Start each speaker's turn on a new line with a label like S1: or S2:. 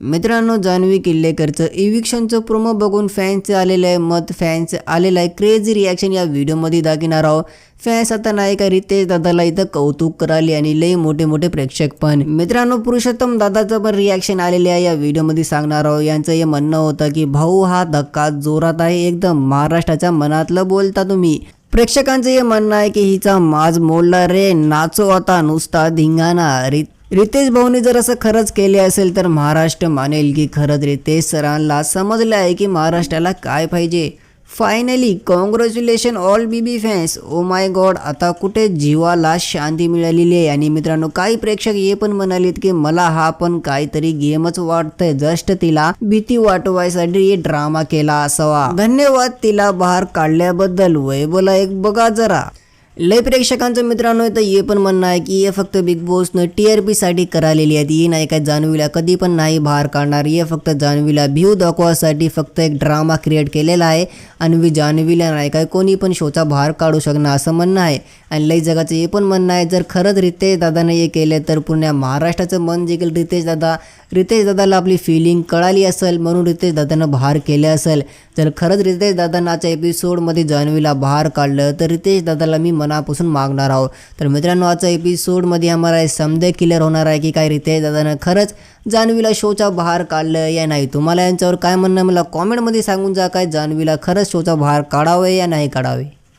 S1: मित्रांनो जान्हवी किल्लेकरचं इविक्शनचं प्रोमो बघून फॅन्सचं आलेलं आहे मत फॅन्स आलेलं आहे क्रेझी रिॲक्शन या व्हिडिओमध्ये दाखवणार आहोत फॅन्स आता नाही का रितेश दादाला इथं कौतुक कराले आणि लई मोठे मोठे प्रेक्षक पण. मित्रांनो पुरुषोत्तम दादाचं पण रिॲक्शन आलेले आहे या व्हिडिओमध्ये सांगणार आहोत. यांचं हे म्हणणं होतं की भाऊ हा धक्का जोरात आहे. एकदम महाराष्ट्राच्या मनातलं बोलता तुम्ही. प्रेक्षकांचं हे म्हणणं आहे की हिचा माज मोडला रे. नाचो आता नुसता धिंगाणा. रित रितेश भाऊनी जर असं खरंच केले असेल तर महाराष्ट्र मानेल की खरंच रितेश सरांना समजलं आहे की महाराष्ट्राला काय पाहिजे. Finally congratulation all B B fans oh my God आता कुठे जीवाला शांती मिळालेली आहे. आणि मित्रांनो काही प्रेक्षक हे पण म्हणालेत की मला हा पण काहीतरी गेमच वाटतंय. जस्ट तिला भीती वाटवायसाठी ड्रामा केला असावा. धन्यवाद तिला बाहेर काढल्याबद्दल. वैभवला एक बघा जरा. लय प्रेक्षकांचं मित्रांनो इथं हे पण म्हणणं आहे की हे फक्त बिग बॉसनं टी आर पीसाठी करालेली आहे. ती नाही काय जान्हवीला कधी पण नाही बाहेर काढणार. हे फक्त जान्हवीला व्ह्यू दाखवासाठी फक्त एक ड्रामा क्रिएट केलेला आहे. आणि जान्हवीला नाही काय कोणी पण शोचा बाहेर काढू शकणार असं म्हणणं आहे. आणि लई जगाचं हे पण म्हणणं आहे जर खरंच रितेश दादाने हे केलं तर पुण्या महाराष्ट्राचं मन जिंकेल. रितेश दादा रितेश दादाला आपली फिलिंग कळाली असेल म्हणून रितेश दादानं बाहेर केलं असेल. जर खरंच रितेश दादानं आजच्या एपिसोडमध्ये जान्हवीला बाहेर काढलं तर रितेश दादाला मी मनापासून मागणार आहोत. तर मित्रांनो आजच्या एपिसोडमध्ये आम्हाला समजे क्लिअर होणार आहे की काय रितेश दादानं खरंच जान्हवीला शोचा बाहेर काढलं या नाही. तुम्हाला यांच्यावर काय म्हणणं मला कॉमेंटमध्ये सांगून जा काय जान्हवीला खरंच शोचा बाहेर काढावे या नाही काढावे.